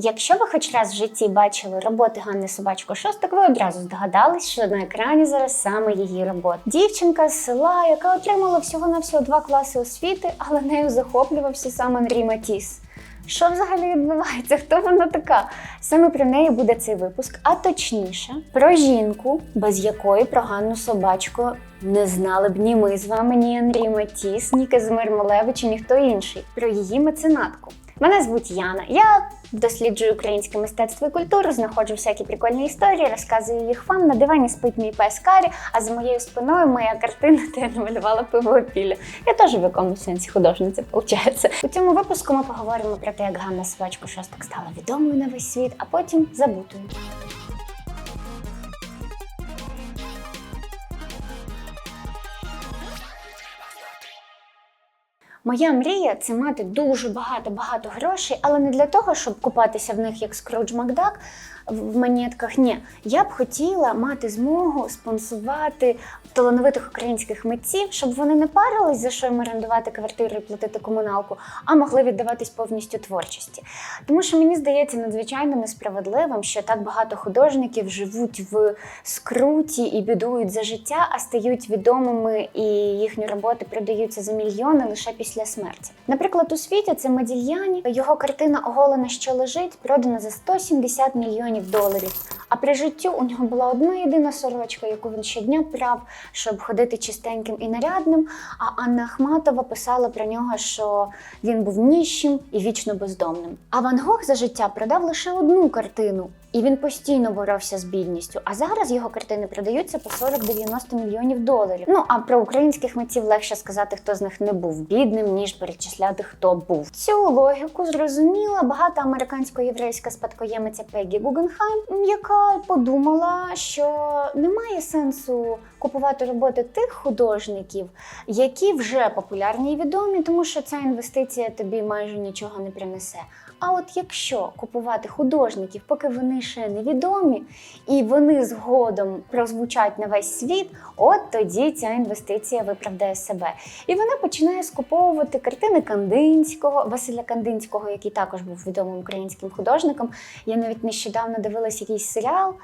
Якщо ви хоч раз в житті бачили роботи Ганни Собачко Шостак, ви одразу здогадались, що на екрані зараз саме її робота. Дівчинка з села, яка отримала всього на всього два класи освіти, але нею захоплювався саме Андрій Матіс. Що взагалі відбувається? Хто вона така? Саме про неї буде цей випуск, а точніше про жінку, без якої про Ганну Собачко не знали б ні ми з вами, ні Андрій Матіс, ні Казимир Малевич, і ніхто інший. Про її меценатку. Мене звуть Яна. Я досліджую українське мистецтво і культуру, знаходжу всякі прикольні історії, розказую їх вам. На дивані спить мій пес Карі, а за моєю спиною моя картина, де я намалювала пивопілля. Я теж в якомусь сенсі художниця, виходить. У цьому випуску ми поговоримо про те, як Ганна Свачко Шостак стала відомою на весь світ, а потім забутою. Моя мрія це мати дуже багато-багато грошей, але не для того, щоб купатися в них як Скрудж Макдак в монетках. Ні, я б хотіла мати змогу спонсувати талановитих українських митців, щоб вони не парились за що їм орендувати квартиру і платити комуналку, а могли віддаватись повністю творчості. Тому що мені здається надзвичайно несправедливим, що так багато художників живуть в скруті і бідують за життя, а стають відомими, і їхні роботи продаються за мільйони лише після смерті. Наприклад, у світі це Модільяні, його картина Оголена, що лежить, продана за 170 мільйонів доларів. А при життю у нього була одна єдина сорочка, яку він щодня прав, щоб ходити чистеньким і нарядним. А Анна Ахматова писала про нього, що він був ніщим і вічно бездомним. А Ван Гог за життя продав лише одну картину. І він постійно боровся з бідністю. А зараз його картини продаються по 40-90 мільйонів доларів. Ну а про українських митців легше сказати, хто з них не був бідним, ніж перечисляти, хто був. Цю логіку зрозуміла багата американсько-єврейська спадкоємиця Пегі Гугенхайм, яка подумала, що немає сенсу купувати роботи тих художників, які вже популярні і відомі, тому що ця інвестиція тобі майже нічого не принесе. А от якщо купувати художників, поки вони ще невідомі, і вони згодом прозвучать на весь світ, от тоді ця інвестиція виправдає себе. І вона починає скуповувати картини Кандинського, Василя Кандинського, який також був відомим українським художником. Я навіть нещодавно дивилась якийсь серіал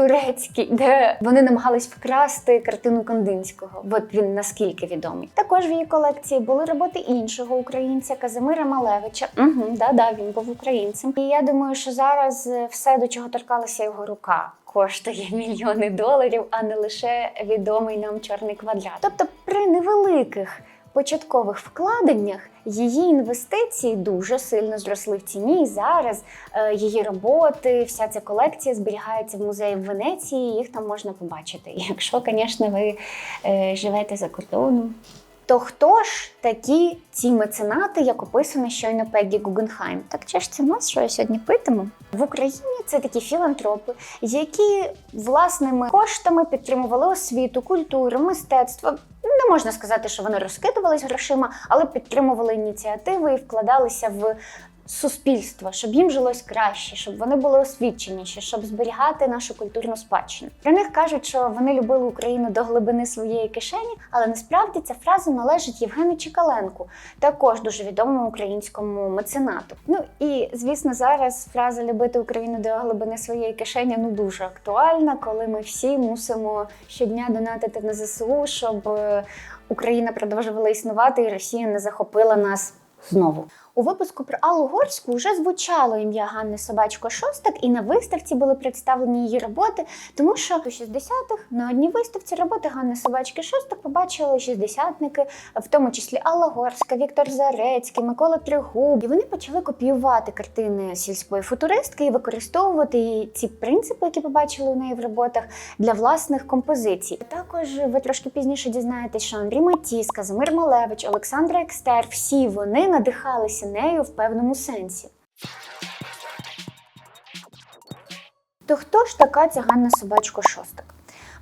турецький, де вони намагались вкрасти картину Кандинського. От він наскільки відомий. Також в її колекції були роботи іншого українця Казимира Малевича. Угу, да-да, він був українцем. І я думаю, що зараз е, все, до чого торкалася його рука. Коштує мільйони доларів, а не лише відомий нам чорний квадрат. Тобто, при невеликих початкових вкладеннях її інвестиції дуже сильно зросли в ціні. І зараз е, її роботи, вся ця колекція зберігається в музеї в Венеції. Їх там можна побачити. Якщо, звісно, ви е, живете за кордоном. То хто ж такі ці меценати, як описано щойно Пеггі Гугенхайм? Так чи ж це нас, що я сьогодні питиму? В Україні це такі філантропи, які власними коштами підтримували освіту, культуру, мистецтво. Можна сказати, що вони розкидувались грошима, але підтримували ініціативи і вкладалися в суспільство, щоб їм жилось краще, щоб вони були освіченіші, щоб зберігати нашу культурну спадщину. Про них кажуть, що вони любили Україну до глибини своєї кишені, але насправді ця фраза належить Євгену Чекаленку, також дуже відомому українському меценату. Ну і звісно, зараз фраза любити Україну до глибини своєї кишені ну дуже актуальна, коли ми всі мусимо щодня донатити на ЗСУ, щоб е, Україна продовжувала існувати і Росія не захопила нас знову. У випуску про Аллу Горську вже звучало ім'я Ганни Собачко Шостак, і на виставці були представлені її роботи, тому що у 60-х на одній виставці роботи Ганни Собачки Шостак побачили шістдесятники, в тому числі Алла Горська, Віктор Зарецький, Микола Тригуб. І вони почали копіювати картини сільської футуристки і використовувати її ці принципи, які побачили у неї в роботах, для власних композицій. Також ви трошки пізніше дізнаєтесь, що Андрій Матіс, Казимир Малевич, Олександра Екстер, всі вони надихалися нею в певному сенсі. То хто ж така ця Ганна Собачко Шостак?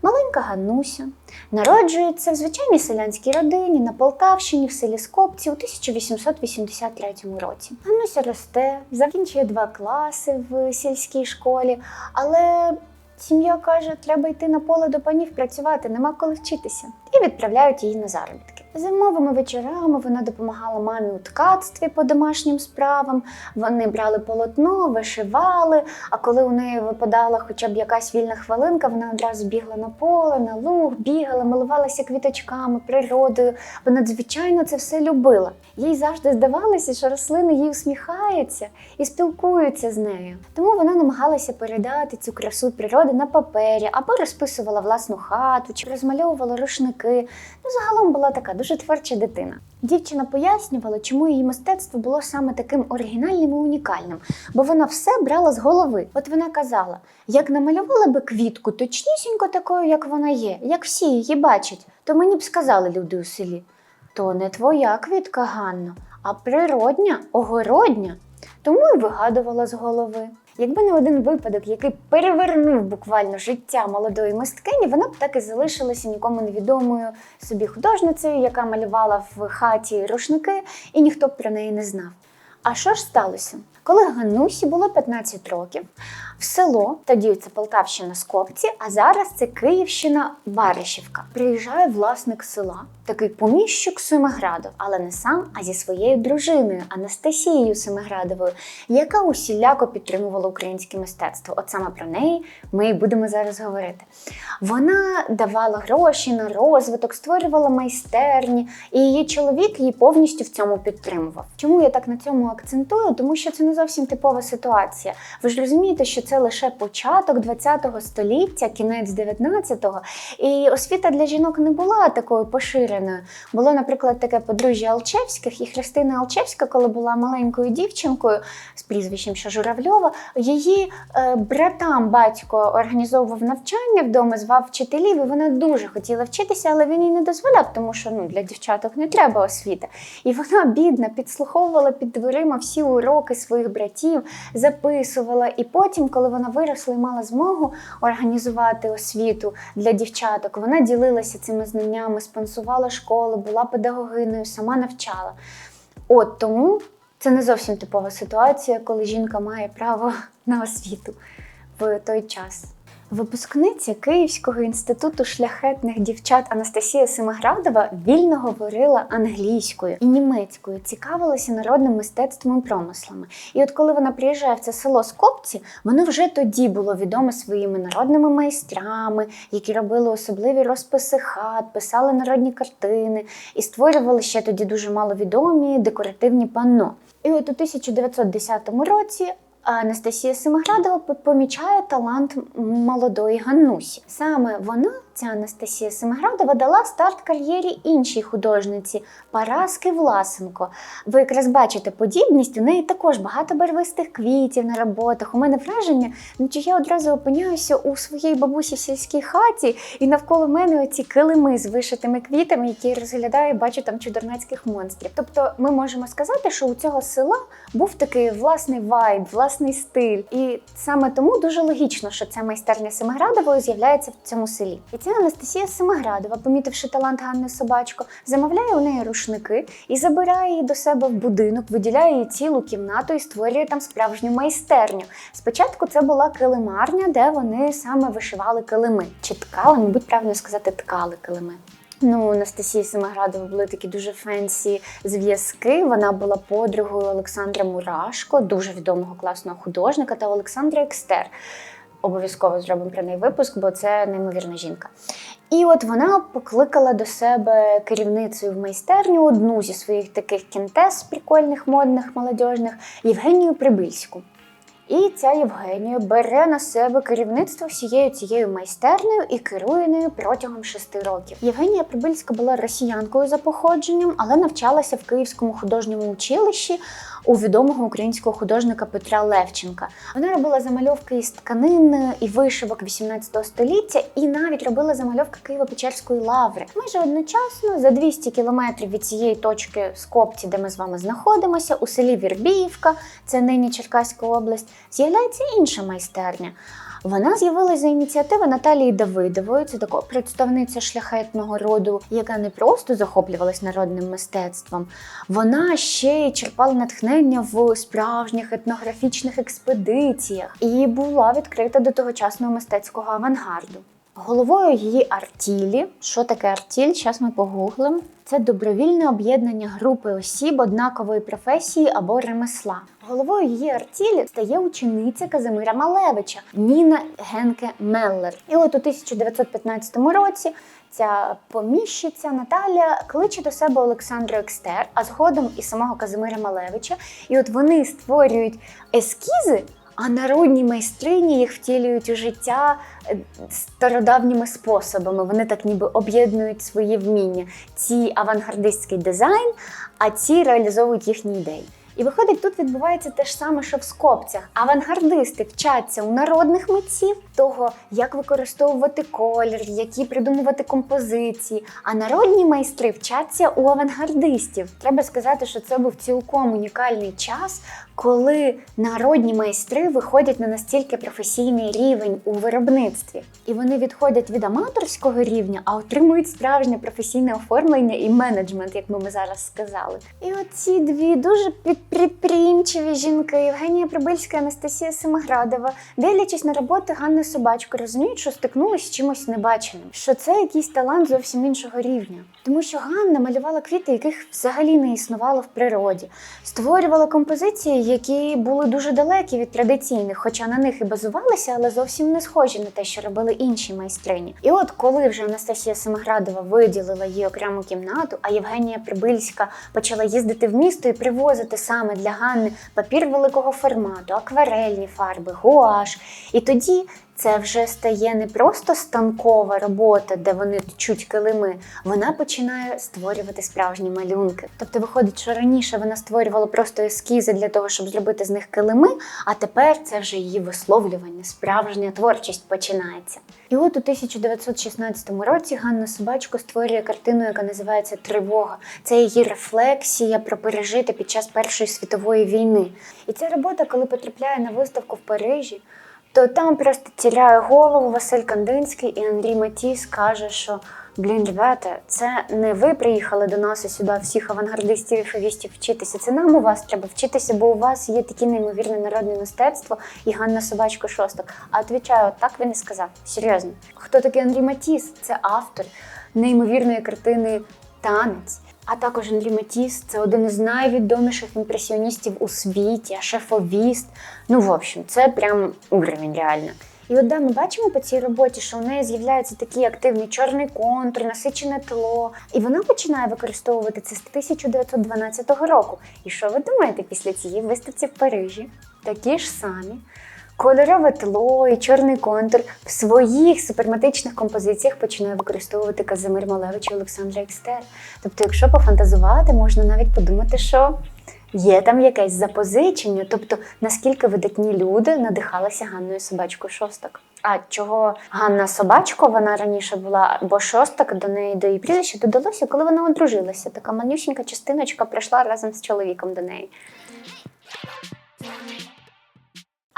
Маленька Ганнуся народжується в звичайній селянській родині на Полтавщині в селі Скопці у 1883 році. Ганнуся росте, закінчує два класи в сільській школі, але сім'я каже, треба йти на поле до панів працювати, нема коли вчитися. І відправляють її на заробітки. Зимовими вечорами вона допомагала мамі у ткацтві по домашнім справам. Вони брали полотно, вишивали. А коли у неї випадала хоча б якась вільна хвилинка, вона одразу бігла на поле, на луг, бігала, милувалася квіточками, природою. Вона звичайно це все любила. Їй завжди здавалося, що рослини їй усміхаються і спілкуються з нею. Тому вона намагалася передати цю красу природи на папері або розписувала власну хату, чи розмальовувала рушники. Ну, загалом була така дуже творча дитина. Дівчина пояснювала, чому її мистецтво було саме таким оригінальним і унікальним, бо вона все брала з голови. От вона казала: як намалювала би квітку точнісінько такою, як вона є, як всі її бачать, то мені б сказали люди у селі. То не твоя квітка, Ганно, а природня, огородня. Тому й вигадувала з голови. Якби не один випадок, який перевернув буквально життя молодої мисткині, вона б так і залишилася нікому невідомою собі художницею, яка малювала в хаті рушники, і ніхто б про неї не знав. А що ж сталося? Коли Ганусі було 15 років, в село, тоді це Полтавщина Скопці, а зараз це Київщина Баришівка. Приїжджає власник села, такий поміщик Семиградов, але не сам, а зі своєю дружиною Анастасією Семиградовою, яка усіляко підтримувала українське мистецтво. От саме про неї ми і будемо зараз говорити. Вона давала гроші на розвиток, створювала майстерні, і її чоловік її повністю в цьому підтримував. Чому я так на цьому акцентую? Тому що це не зовсім типова ситуація. Ви ж розумієте, що це лише початок ХХ століття, кінець 19-го, і освіта для жінок не була такою поширеною. Було, наприклад, таке подружжя Алчевських, і Христина Алчевська, коли була маленькою дівчинкою з прізвищем що Журавльова, її е, братам батько організовував навчання вдома, звав вчителів, і вона дуже хотіла вчитися, але він їй не дозволяв, тому що ну, для дівчаток не треба освіти. І вона бідна підслуховувала під дверима всі уроки своїх братів, записувала. І потім, коли вона виросла і мала змогу організувати освіту для дівчаток, вона ділилася цими знаннями, спонсувала школи, була педагогиною, сама навчала. От тому це не зовсім типова ситуація, коли жінка має право на освіту в той час. Випускниця Київського інституту шляхетних дівчат Анастасія Семиградова вільно говорила англійською і німецькою, цікавилася народним мистецтвом і промислами. І от коли вона приїжджає в це село Скопці, воно вже тоді було відоме своїми народними майстрами, які робили особливі розписи хат, писали народні картини і створювали ще тоді дуже маловідомі декоративні панно. І от у 1910 році Анастасія Семиградова помічає талант молодої Ганнусі. Саме вона, ця Анастасія Семиградова, дала старт кар'єрі іншій художниці Параски Власенко. Ви якраз бачите подібність, у неї також багато барвистих квітів на роботах. У мене враження, наче я одразу опиняюся у своїй бабусі в сільській хаті, і навколо мене оці килими з вишитими квітами, які я розглядаю, бачу там чудернацьких монстрів. Тобто, ми можемо сказати, що у цього села був такий власний вайб, власний стиль. І саме тому дуже логічно, що ця майстерня Семиградової з'являється в цьому селі. І ця Анастасія Семиградова, помітивши талант Ганни Собачко, замовляє у неї рушники і забирає її до себе в будинок, виділяє їй цілу кімнату і створює там справжню майстерню. Спочатку це була килимарня, де вони саме вишивали килими. Чи ткали, мабуть, правильно сказати, ткали килими. Ну, Анастасії Семиградової були такі дуже фенсі зв'язки. Вона була подругою Олександра Мурашко, дуже відомого класного художника, та Олександра Екстер. Обов'язково зробимо про неї випуск, бо це неймовірна жінка. І от вона покликала до себе керівницею в майстерню одну зі своїх таких кінтес прикольних, модних, молодіжних Євгенію Прибильську. І ця Євгенія бере на себе керівництво всією цією майстернею і керує нею протягом шести років. Євгенія Прибильська була росіянкою за походженням, але навчалася в Київському художньому училищі у відомого українського художника Петра Левченка. Вона робила замальовки із тканин і вишивок 18 століття, і навіть робила замальовки Києво-Печерської лаври. Майже одночасно, за 200 кілометрів від цієї точки Скопці, де ми з вами знаходимося, у селі Вірбіївка, це нині Черкаська область, з'являється інша майстерня. Вона з'явилася за ініціативи Наталії Давидової, це така представниця шляхетного роду, яка не просто захоплювалась народним мистецтвом, вона ще й черпала натхнення в справжніх етнографічних експедиціях і була відкрита до тогочасного мистецького авангарду. Головою її артілі. Що таке артіль? Зараз ми погуглимо. Це добровільне об'єднання групи осіб однакової професії або ремесла. Головою її артілі стає учениця Казимира Малевича Ніна Генке Меллер. І от у 1915 році ця поміщиця Наталя кличе до себе Олександру Екстер, а згодом і самого Казимира Малевича. І от вони створюють ескізи. А народні майстрині їх втілюють у життя е, стародавніми способами. Вони так ніби об'єднують свої вміння. Ці авангардистський дизайн, а ці реалізовують їхні ідеї. І виходить, тут відбувається те ж саме, що в скопцях. Авангардисти вчаться у народних митців того, як використовувати колір, які придумувати композиції. А народні майстри вчаться у авангардистів. Треба сказати, що це був цілком унікальний час, коли народні майстри виходять на настільки професійний рівень у виробництві. І вони відходять від аматорського рівня, а отримують справжнє професійне оформлення і менеджмент, як би ми зараз сказали. І оці дві дуже підприємчиві жінки Євгенія Прибильська і Анастасія Семиградова, дивлячись на роботи Ганни Собачко, розуміють, що стикнулися з чимось небаченим, що це якийсь талант зовсім іншого рівня. Тому що Ганна малювала квіти, яких взагалі не існувало в природі, створювала композиції, які були дуже далекі від традиційних, хоча на них і базувалися, але зовсім не схожі на те, що робили інші майстрині. І от коли вже Анастасія Семиградова виділила їй окрему кімнату, а Євгенія Прибильська почала їздити в місто і привозити саме для Ганни папір великого формату, акварельні фарби, гуаш. І тоді це вже стає не просто станкова робота, де вони тчуть килими. Вона починає створювати справжні малюнки. Тобто, виходить, що раніше вона створювала просто ескізи для того, щоб зробити з них килими, а тепер це вже її висловлювання, справжня творчість починається. І от у 1916 році Ганна Собачко створює картину, яка називається Тривога. Це її рефлексія про пережити під час Першої світової війни. І ця робота, коли потрапляє на виставку в Парижі, то там просто тіряє голову Василь Кандинський і Андрій Матіс каже, що блін, ребята, це не ви приїхали до нас сюди всіх авангардистів і фавістів вчитися. Це нам у вас треба вчитися, бо у вас є таке неймовірне народне мистецтво і Ганна Собачко Шостак. А відповідаю, так він і сказав. Серйозно. Хто такий Андрій Матіс? Це автор неймовірної картини Танець. А також Андрій Матіс це один із найвідоміших імпресіоністів у світі, шефовіст. Ну, в общем, це прям уровень реально. І от да, ми бачимо по цій роботі, що у неї з'являється такий активний чорний контур, насичене тло. І вона починає використовувати це з 1912 року. І що ви думаєте після цієї виставці в Парижі? Такі ж самі. Кольорове тло і чорний контур в своїх суперматичних композиціях починає використовувати Казимир Малевич і Олександра Екстер. Тобто, якщо пофантазувати, можна навіть подумати, що є там якесь запозичення, тобто наскільки видатні люди надихалися Ганною Собачкою Шостак. А чого Ганна Собачко, вона раніше була, бо Шостак до неї до її прізвища додалося, коли вона одружилася. Така манюсінька частиночка прийшла разом з чоловіком до неї.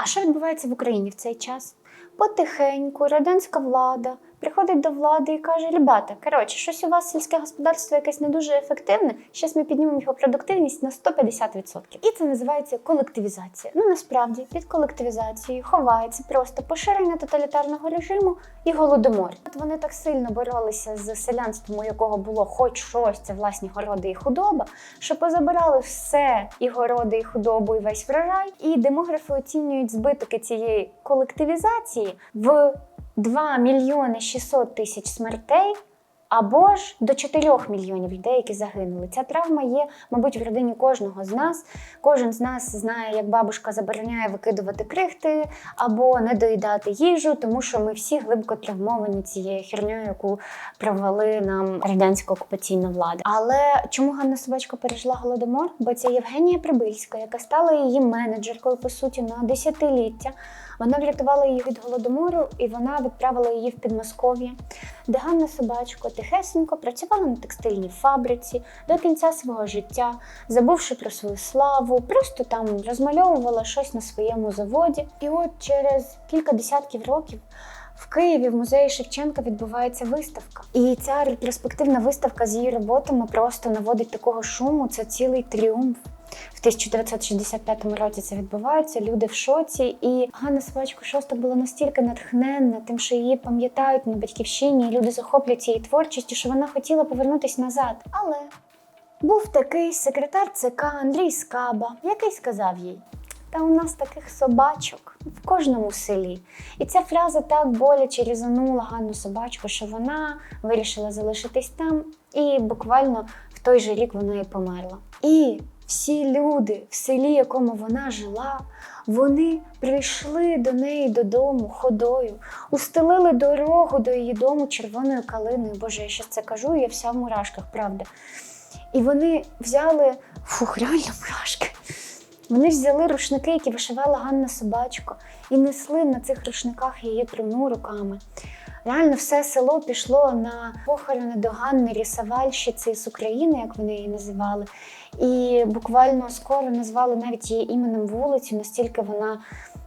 А що відбувається в Україні в цей час? Потихеньку радянська влада приходить до влади і каже: Ребята, коротше, щось у вас сільське господарство якесь не дуже ефективне. Зараз ми піднімемо його продуктивність на 150%. І це називається колективізація. Ну насправді під колективізацією ховається просто поширення тоталітарного режиму і голодомор. От вони так сильно боролися з селянством, у якого було хоч щось, це власні городи і худоба, що позабирали все і городи, і худобу, і весь врожай. І демографи оцінюють збитки цієї колективізації в 2 мільйони 600 тисяч смертей. Або ж до 4 мільйонів людей, які загинули. Ця травма є, мабуть, в родині кожного з нас. Кожен з нас знає, як бабушка забороняє викидувати крихти або не доїдати їжу, тому що ми всі глибоко травмовані цією хернею, яку провели нам радянська окупаційна влада. Але чому Ганна Собачка пережила голодомор? Бо це Євгенія Прибильська, яка стала її менеджеркою по суті на десятиліття. Вона врятувала її від голодомору і вона відправила її в Підмосков'я, де Ганна Собачко тихесенько працювала на текстильній фабриці до кінця свого життя, забувши про свою славу, просто там розмальовувала щось на своєму заводі. І от через кілька десятків років. В Києві в музеї Шевченка відбувається виставка, і ця ретроспективна виставка з її роботами просто наводить такого шуму. Це цілий тріумф. В 1965 році це відбувається. Люди в шоці, і Ганна Собачко Шоста була настільки натхненна, тим, що її пам'ятають на батьківщині, і люди захоплюються її творчістю, що вона хотіла повернутися назад. Але був такий секретар ЦК Андрій Скаба, який сказав їй: Та у нас таких собачок в кожному селі. І ця фраза так боляче різанула Ганну собачку, що вона вирішила залишитись там, і буквально в той же рік вона і померла. І всі люди в селі, якому вона жила, вони прийшли до неї додому ходою, устелили дорогу до її дому червоною калиною. Боже, я щас це кажу, я вся в мурашках, правда. І вони взяли фух, реально мурашки. Вони взяли рушники, які вишивала Ганна Собачко, і несли на цих рушниках її труну руками. Реально все село пішло на похорони до Ганни Рісавальщиці з України, як вони її називали. І буквально скоро назвали навіть її іменем вулицю, настільки вона.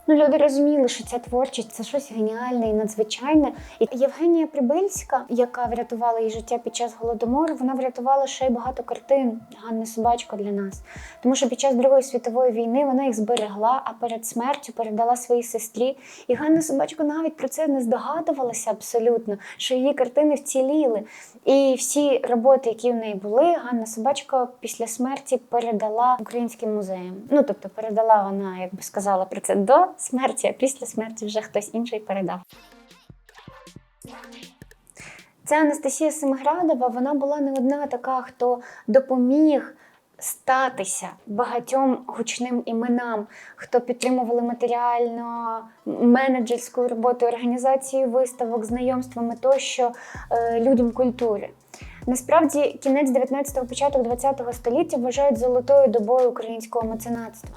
Ну, люди розуміли, що ця творчість це щось геніальне і надзвичайне. І Євгенія Прибильська, яка врятувала її життя під час голодомору, вона врятувала ще й багато картин Ганни Собачко для нас. Тому що під час Другої світової війни вона їх зберегла, а перед смертю передала своїй сестрі. І Ганна Собачко навіть про це не здогадувалася абсолютно, що її картини вціліли. І всі роботи, які в неї були, Ганна Собачко після смерті передала українським музеям. Ну тобто передала вона, як би сказала про це до смерті, а після смерті вже хтось інший передав. Ця Анастасія Семиградова, вона була не одна така, хто допоміг статися багатьом гучним іменам, хто підтримували матеріально менеджерською роботою, організацією виставок, знайомствами тощо е, людям культури. Насправді, кінець 19-го, початок 20-го століття вважають золотою добою українського меценатства.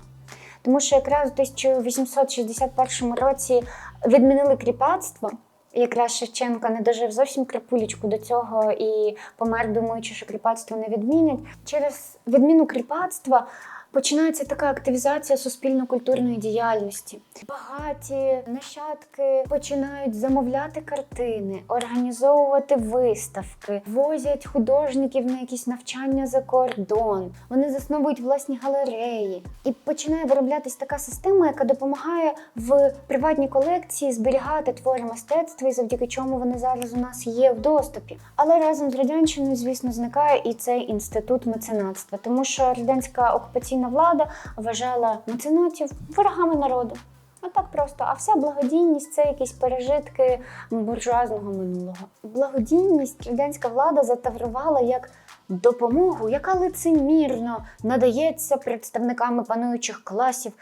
Тому що якраз у 1861 році відмінили кріпацтво. Якраз Шевченко не дожив зовсім крапулечку до цього і помер, думаючи, що кріпацтво не відмінять. Через відміну кріпацтва починається така активізація суспільно-культурної діяльності. Багаті нащадки починають замовляти картини, організовувати виставки, возять художників на якісь навчання за кордон. Вони засновують власні галереї, і починає вироблятись така система, яка допомагає в приватній колекції зберігати твори мистецтва, і завдяки чому вони зараз у нас є в доступі. Але разом з радянщиною, звісно, зникає і цей інститут меценатства, тому що радянська окупаційна влада вважала меценатів ворогами народу. Отак просто, а вся благодійність це якісь пережитки буржуазного минулого. Благодійність радянська влада затаврувала як допомогу, яка лицемірно надається представниками пануючих класів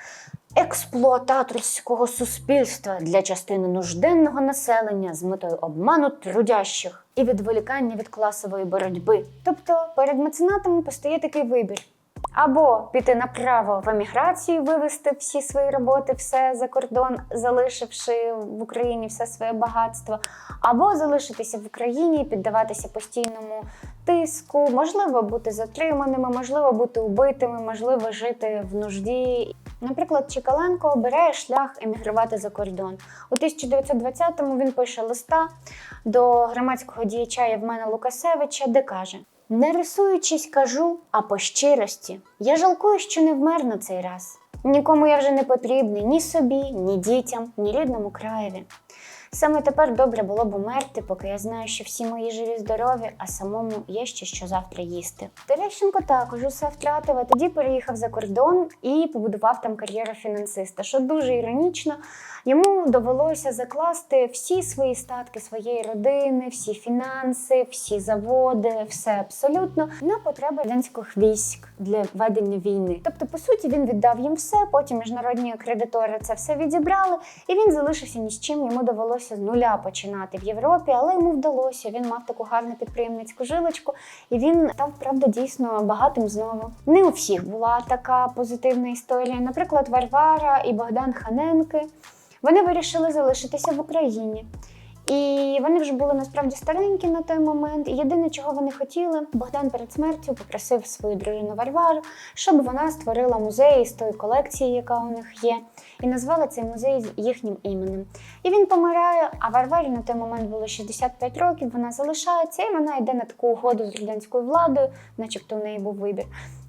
експлуататорського суспільства для частини нужденного населення з метою обману трудящих і відволікання від класової боротьби. Тобто перед меценатами постає такий вибір. Або піти направо в еміграцію, вивезти всі свої роботи, все за кордон, залишивши в Україні все своє багатство, або залишитися в Україні піддаватися постійному тиску, можливо, бути затриманими, можливо, бути убитими, можливо, жити в нужді. Наприклад, Чекаленко обирає шлях емігрувати за кордон. У 1920-му він пише листа до громадського діяча Євмена Лукасевича, де каже. Не рисуючись, кажу, а по щирості. Я жалкую, що не вмер на цей раз. Нікому я вже не потрібний ні собі, ні дітям, ні рідному краєві. Саме тепер добре було б умерти, поки я знаю, що всі мої живі здорові, а самому є ще що завтра їсти. Терещенко також усе втратив, а тоді переїхав за кордон і побудував там кар'єру фінансиста, що дуже іронічно. Йому довелося закласти всі свої статки своєї родини, всі фінанси, всі заводи, все абсолютно на потреби радянських військ для ведення війни. Тобто, по суті, він віддав їм все. Потім міжнародні кредитори це все відібрали, і він залишився ні з чим. Йому довелося з нуля починати в Європі, але йому вдалося. Він мав таку гарну підприємницьку жилочку, і він став правда дійсно багатим знову. Не у всіх була така позитивна історія. Наприклад, Варвара і Богдан Ханенки. Вони вирішили залишитися в Україні. І вони вже були насправді старенькі на той момент. І єдине, чого вони хотіли, Богдан перед смертю попросив свою дружину Варвару, щоб вона створила музей з тої колекції, яка у них є, і назвала цей музей їхнім іменем. І він помирає. А Варварі на той момент було 65 років. Вона залишається, і вона йде на таку угоду з радянською владою, начебто в неї був вибір.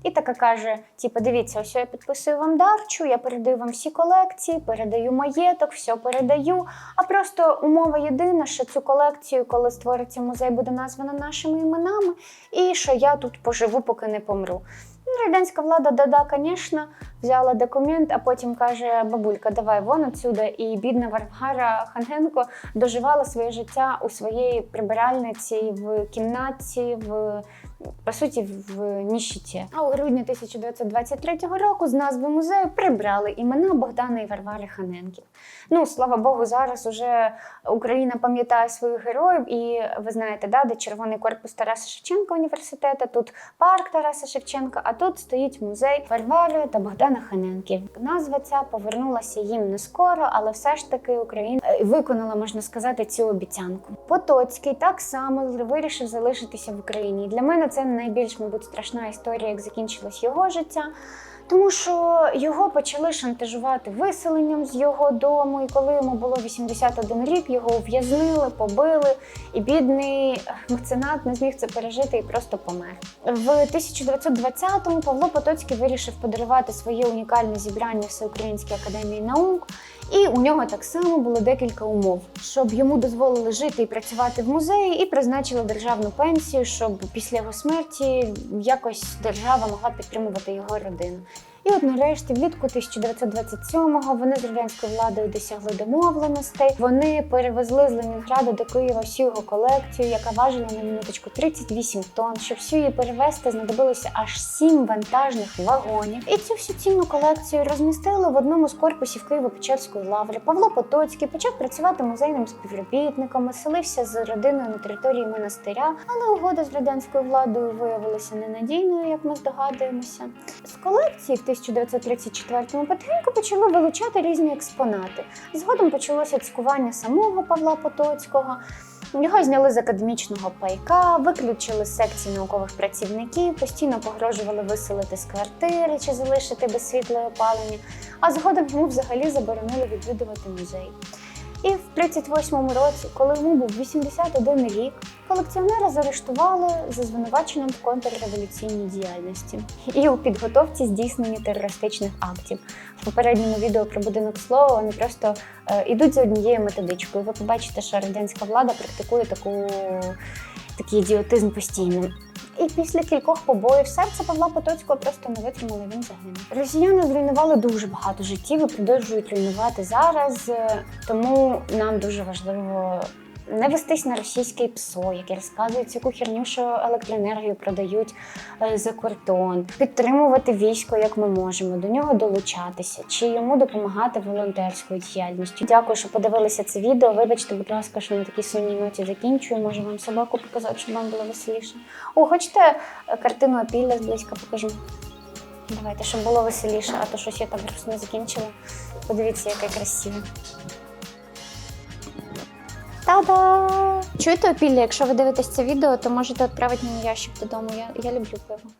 І така каже: типу, дивіться, ось я підписую вам дарчу, я передаю вам всі колекції, передаю маєток, все передаю. А просто умова єдина, що цю колекцію, коли створиться музей, буде названа нашими іменами, і що я тут поживу, поки не помру. Ну, Радянська влада, да-да, звісно, взяла документ, а потім каже: бабулька, давай вон отсюда. І бідна Варвара Хангенко доживала своє життя у своїй прибиральниці в кімнаті, в по суті, в ніщиті. А у грудні 1923 року з назви музею прибрали імена Богдана і Варвари Ханенків. Ну, слава Богу, зараз уже Україна пам'ятає своїх героїв, і ви знаєте, да, де червоний корпус Тараса Шевченка університету, тут парк Тараса Шевченка, а тут стоїть музей Варвари та Богдана Ханенків. Назва ця повернулася їм не скоро, але все ж таки Україна е, виконала, можна сказати, цю обіцянку. Потоцький так само вирішив залишитися в Україні. Для мене це найбільш, мабуть, страшна історія, як закінчилось його життя. Тому що його почали шантажувати виселенням з його дому, і коли йому було 81 рік, його ув'язнили, побили, і бідний меценат не зміг це пережити і просто помер. В 1920-му Павло Потоцький вирішив подарувати своє унікальне зібрання Всеукраїнській академії наук. І у нього так само було декілька умов, щоб йому дозволили жити і працювати в музеї, і призначили державну пенсію, щоб після його смерті якось держава могла підтримувати його родину. І от нарешті, влітку 1927-го вони з радянською владою досягли домовленостей. Вони перевезли з Ленінграду до Києва всю його колекцію, яка важила на минуточку 38 тонн. Щоб всю її перевезти, знадобилося аж 7 вантажних вагонів. І цю всю цінну колекцію розмістили в одному з корпусів Києво-Печерської лаври. Павло Потоцький почав працювати музейним співробітником, оселився з родиною на території монастиря, але угода з радянською владою виявилася ненадійною, як ми здогадуємося. З колекції в 1934-му потихеньку почали вилучати різні експонати. Згодом почалося цькування самого Павла Потоцького. Його зняли з академічного пайка, виключили з секції наукових працівників, постійно погрожували виселити з квартири чи залишити без світла і опалення, а згодом йому взагалі заборонили відвідувати музей. І в 38-му році, коли йому був 81 рік, колекціонера заарештували за звинуваченням в контрреволюційній діяльності і у підготовці здійснення терористичних актів. В попередньому відео про будинок слова вони просто е, ідуть за однією методичкою. Ви побачите, що радянська влада практикує таку, такий ідіотизм постійно. І після кількох побоїв серце Павла Потоцького просто не витримало, він загинув. Росіяни зруйнували дуже багато життів і продовжують руйнувати зараз. е, Тому нам дуже важливо не вестись на російське ПСО, яке розказує цю херню, що електроенергію продають е, за кордон, підтримувати військо, як ми можемо, до нього долучатися чи йому допомагати волонтерською діяльністю. Дякую, що подивилися це відео. Вибачте, будь ласка, що на такій сумній ноті закінчую. Може вам собаку показати, щоб вам було веселіше. О, хочете е, картину опілля зблизька покажу? Давайте, щоб було веселіше, а то щось я так грустно закінчила. Подивіться, яке красиве. Та-да! Чуєте опілля? Якщо ви дивитесь це відео, то можете відправити мені ящик додому. Я, я люблю пиво.